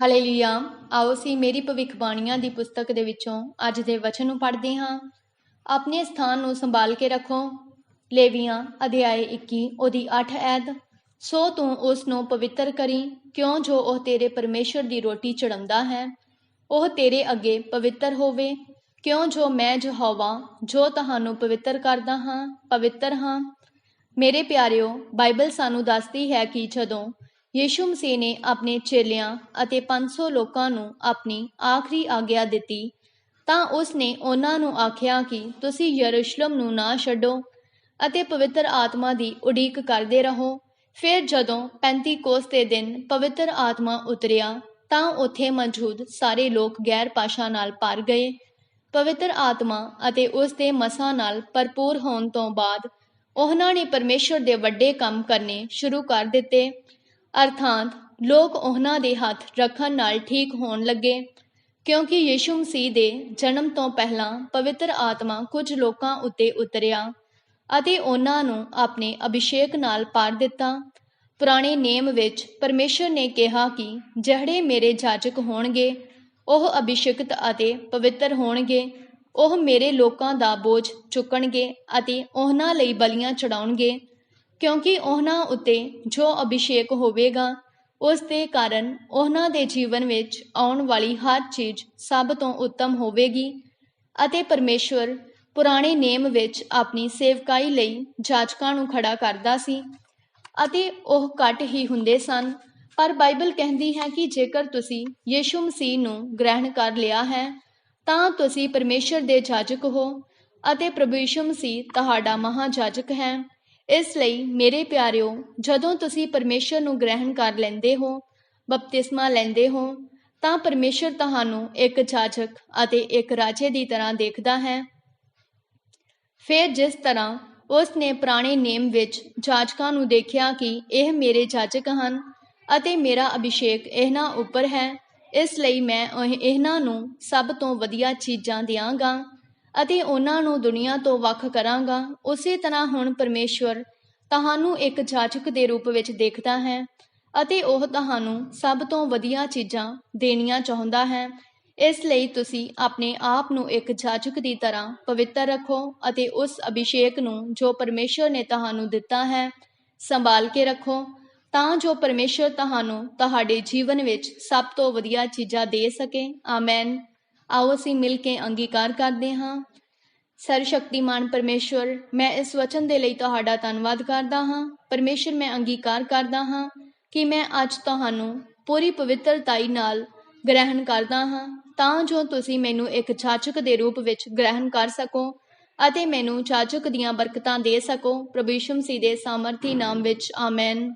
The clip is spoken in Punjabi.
ਹਾਲੇਲੂਇਆ। ਆਓ ਅਸੀਂ ਮੇਰੀ ਭਵਿੱਖਬਾਣੀਆਂ ਦੀ ਪੁਸਤਕ ਦੇ ਵਿੱਚੋਂ ਅੱਜ ਦੇ ਵਚਨ ਨੂੰ ਪੜ੍ਹਦੇ ਹਾਂ। ਆਪਣੇ ਸਥਾਨ ਨੂੰ ਸੰਭਾਲ ਕੇ ਰੱਖੋ। ਲੇਵੀਆਂ, ਅਧਿਆਏ 21 ਉਹਦੀ 8 ਐਦ। ਸੋ ਤੂੰ ਉਸ ਨੂੰ ਪਵਿੱਤਰ ਕਰੀ, ਕਿਉਂ ਜੋ ਉਹ ਤੇਰੇ ਪਰਮੇਸ਼ਰ ਦੀ ਰੋਟੀ ਚੜਾਉਂਦਾ ਹੈ? ਉਹ ਤੇਰੇ ਅੱਗੇ ਪਵਿੱਤਰ ਹੋਵੇ। ਕਿਉਂ ਜੋ ਮੈਂ ਯਹੋਵਾ, ਜੋ ਤੁਹਾਨੂੰ ਪਵਿੱਤਰ ਕਰਦਾ ਹਾਂ, ਪਵਿੱਤਰ ਹਾਂ? ਮੇਰੇ ਪਿਆਰਿਓ, ਬਾਈਬਲ ਸਾਨੂੰ ਦੱਸਦੀ ਹੈ ਕਿ ਜਦੋਂ ਯੀਸ਼ੂ ਮਸੀਹ ਨੇ ਆਪਣੇ ਚੇਲਿਆਂ ਅਤੇ 500 ਲੋਕਾਂ ਨੂੰ ਆਪਣੀ ਆਖਰੀ ਆਗਿਆ ਦਿੱਤੀ। ਤਾਂ ਉਸ ਨੇ ਉਹਨਾਂ ਨੂੰ ਆਖਿਆ ਕਿ ਤੁਸੀਂ ਯਰੂਸ਼ਲਮ ਨੂੰ ਨਾ ਛੱਡੋ ਅਤੇ ਪਵਿੱਤਰ ਆਤਮਾ ਦੀ ਉਡੀਕ ਕਰਦੇ ਰਹੋ। ਫਿਰ ਜਦੋਂ 35 ਕੋਸ ਦੇ ਦਿਨ ਪਵਿੱਤਰ ਆਤਮਾ ਉਤਰਿਆ, ਤਾਂ ਉੱਥੇ ਮੌਜੂਦ ਸਾਰੇ ਲੋਕ ਗੈਰ ਪਾਸ਼ਾ ਨਾਲ ਭਰ ਗਏ। ਪਵਿੱਤਰ ਆਤਮਾ ਅਤੇ ਉਸ ਦੇ ਮਸਾਂ ਨਾਲ ਭਰਪੂਰ ਹੋਣ ਤੋਂ ਬਾਅਦ ਉਹਨਾਂ ਨੇ ਪਰਮੇਸ਼ਰ ਦੇ ਵੱਡੇ ਕੰਮ ਕਰਨੇ ਸ਼ੁਰੂ ਕਰ ਦਿੱਤੇ। ਅਰਥਾਤ ਲੋਕ ਉਹਨਾਂ ਦੇ ਹੱਥ ਰੱਖਣ ਨਾਲ ਠੀਕ ਹੋਣ ਲੱਗੇ, ਕਿਉਂਕਿ ਯੀਸ਼ੂ ਮਸੀਹ ਦੇ ਜਨਮ ਤੋਂ ਪਹਿਲਾਂ ਪਵਿੱਤਰ ਆਤਮਾ ਕੁਝ ਲੋਕਾਂ ਉੱਤੇ ਉਤਰਿਆ ਅਤੇ ਉਹਨਾਂ ਨੂੰ ਆਪਣੇ ਅਭਿਸ਼ੇਕ ਨਾਲ ਭਰ ਦਿੱਤਾ। ਪੁਰਾਣੇ ਨੇਮ ਵਿੱਚ ਪਰਮੇਸ਼ਰ ਨੇ ਕਿਹਾ ਕਿ ਜਿਹੜੇ ਮੇਰੇ ਜਾਜਕ ਹੋਣਗੇ, ਉਹ ਅਭਿਸ਼ੇਕਤ ਅਤੇ ਪਵਿੱਤਰ ਹੋਣਗੇ, ਉਹ ਮੇਰੇ ਲੋਕਾਂ ਦਾ ਬੋਝ ਚੁੱਕਣਗੇ ਅਤੇ ਉਹਨਾਂ ਲਈ ਬਲੀਆਂ ਚੜਾਉਣਗੇ ਕਿਉਂਕਿ ਉਹਨਾਂ ਉੱਤੇ ਜੋ ਅਭਿਸ਼ੇਕ ਹੋਵੇਗਾ, ਉਸ ਦੇ ਕਾਰਨ ਉਹਨਾਂ ਦੇ ਜੀਵਨ ਵਿੱਚ ਆਉਣ ਵਾਲੀ ਹਰ ਚੀਜ਼ ਸਭ ਤੋਂ ਉੱਤਮ ਹੋਵੇਗੀ ਅਤੇ ਪਰਮੇਸ਼ਵਰ ਪੁਰਾਣੇ ਨੇਮ ਵਿੱਚ ਆਪਣੀ ਸੇਵਕਾਈ ਲਈ ਜਾਜਕਾਂ ਨੂੰ ਖੜਾ ਕਰਦਾ ਸੀ ਅਤੇ ਉਹ ਘੱਟ ਹੀ ਹੁੰਦੇ ਸਨ। ਪਰ ਬਾਈਬਲ ਕਹਿੰਦੀ ਹੈ ਕਿ ਜੇਕਰ ਤੁਸੀਂ ਯੀਸ਼ੂ ਮਸੀਹ ਨੂੰ ਗ੍ਰਹਿਣ ਕਰ ਲਿਆ ਹੈ, ਤਾਂ ਤੁਸੀਂ ਪਰਮੇਸ਼ਰ ਦੇ ਜਾਜਕ ਹੋ ਅਤੇ ਪ੍ਰਭੂ ਯੀਸ਼ੂ ਮਸੀਹ ਤੁਹਾਡਾ ਮਹਾਜਾਜਕ ਹੈ। ਇਸ ਲਈ, ਮੇਰੇ ਪਿਆਰਿਓ, ਜਦੋਂ ਤੁਸੀਂ ਪਰਮੇਸ਼ਰ ਨੂੰ ਗ੍ਰਹਿਣ ਕਰ ਲੈਂਦੇ ਹੋ, ਬਪਤਿਸਮਾ ਲੈਂਦੇ ਹੋ, ਤਾਂ ਪਰਮੇਸ਼ਰ ਤੁਹਾਨੂੰ ਇੱਕ ਜਾਜਕ ਅਤੇ ਇੱਕ ਰਾਜੇ ਦੀ ਤਰ੍ਹਾਂ ਦੇਖਦਾ ਹੈ। ਫਿਰ ਜਿਸ ਤਰ੍ਹਾਂ ਉਸ ਨੇ ਪੁਰਾਣੇ ਨੇਮ ਵਿੱਚ ਜਾਜਕਾਂ ਨੂੰ ਦੇਖਿਆ ਕਿ ਇਹ ਮੇਰੇ ਜਾਜਕ ਹਨ ਅਤੇ ਮੇਰਾ ਅਭਿਸ਼ੇਕ ਇਹਨਾਂ ਉੱਪਰ ਹੈ, ਇਸ ਲਈ ਮੈਂ ਇਹਨਾਂ ਨੂੰ ਸਭ ਤੋਂ ਵਧੀਆ ਚੀਜ਼ਾਂ ਦਿਆਂਗਾ। ਅਤੇ ਉਹਨਾਂ ਨੂੰ ਦੁਨੀਆ ਤੋਂ ਵੱਖ ਕਰਾਂਗਾ। ਉਸੇ ਤਰ੍ਹਾਂ ਹੁਣ ਪਰਮੇਸ਼ਵਰ ਤੁਹਾਨੂੰ ਇੱਕ ਜਾਜਕ ਦੇ ਰੂਪ ਵਿੱਚ ਦੇਖਦਾ ਹੈ ਅਤੇ ਉਹ ਤੁਹਾਨੂੰ ਸਭ ਤੋਂ ਵਧੀਆ ਚੀਜ਼ਾਂ ਦੇਣੀਆਂ ਚਾਹੁੰਦਾ ਹੈ। ਇਸ ਲਈ ਤੁਸੀਂ ਆਪਣੇ ਆਪ ਨੂੰ ਇੱਕ ਜਾਜਕ ਦੀ ਤਰ੍ਹਾਂ ਪਵਿੱਤਰ ਰੱਖੋ ਅਤੇ ਉਸ ਅਭਿਸ਼ੇਕ ਨੂੰ ਜੋ ਪਰਮੇਸ਼ਰ ਨੇ ਤੁਹਾਨੂੰ ਦਿੱਤਾ ਹੈ, ਸੰਭਾਲ ਕੇ ਰੱਖੋ, ਤਾਂ ਜੋ ਪਰਮੇਸ਼ਰ ਤੁਹਾਨੂੰ ਤੁਹਾਡੇ ਜੀਵਨ ਵਿੱਚ ਸਭ ਤੋਂ ਵਧੀਆ ਚੀਜ਼ਾਂ ਦੇ ਸਕੇ। ਆਮੇਨ। ਆਓ ਅਸੀਂ ਮਿਲ ਕੇ ਅੰਗੀਕਾਰ ਕਰਦੇ ਹਾਂ। ਸਰਵਸ਼ਕਤੀਮਾਨ ਪਰਮੇਸ਼ਵਰ, ਮੈਂ ਇਸ ਵਚਨ ਦੇ ਲਈ ਤੁਹਾਡਾ ਧੰਨਵਾਦ ਕਰਦਾ ਹਾਂ। ਪਰਮੇਸ਼ਰ ਮੈਂ ਅੰਗੀਕਾਰ ਕਰਦਾ ਹਾਂ ਕਿ ਮੈਂ ਅੱਜ ਤੁਹਾਨੂੰ ਪੂਰੀ ਪਵਿੱਤਰਤਾਈ ਨਾਲ ਗ੍ਰਹਿਣ ਕਰਦਾ ਹਾਂ। ਤਾਂ ਜੋ ਤੁਸੀਂ ਮੈਨੂੰ ਇੱਕ ਚਾਚਕ ਦੇ ਰੂਪ ਵਿੱਚ ਗ੍ਰਹਿਣ ਕਰ ਸਕੋ ਅਤੇ ਮੈਨੂੰ ਚਾਚਕ ਦੀਆਂ ਬਰਕਤਾਂ ਦੇ ਸਕੋ। ਪ੍ਰਭੂ ਯਿਸੂ ਮਸੀਹ ਦੇ ਸਾਮਰਥੀ ਨਾਮ ਵਿੱਚ, ਆਮੇਨ।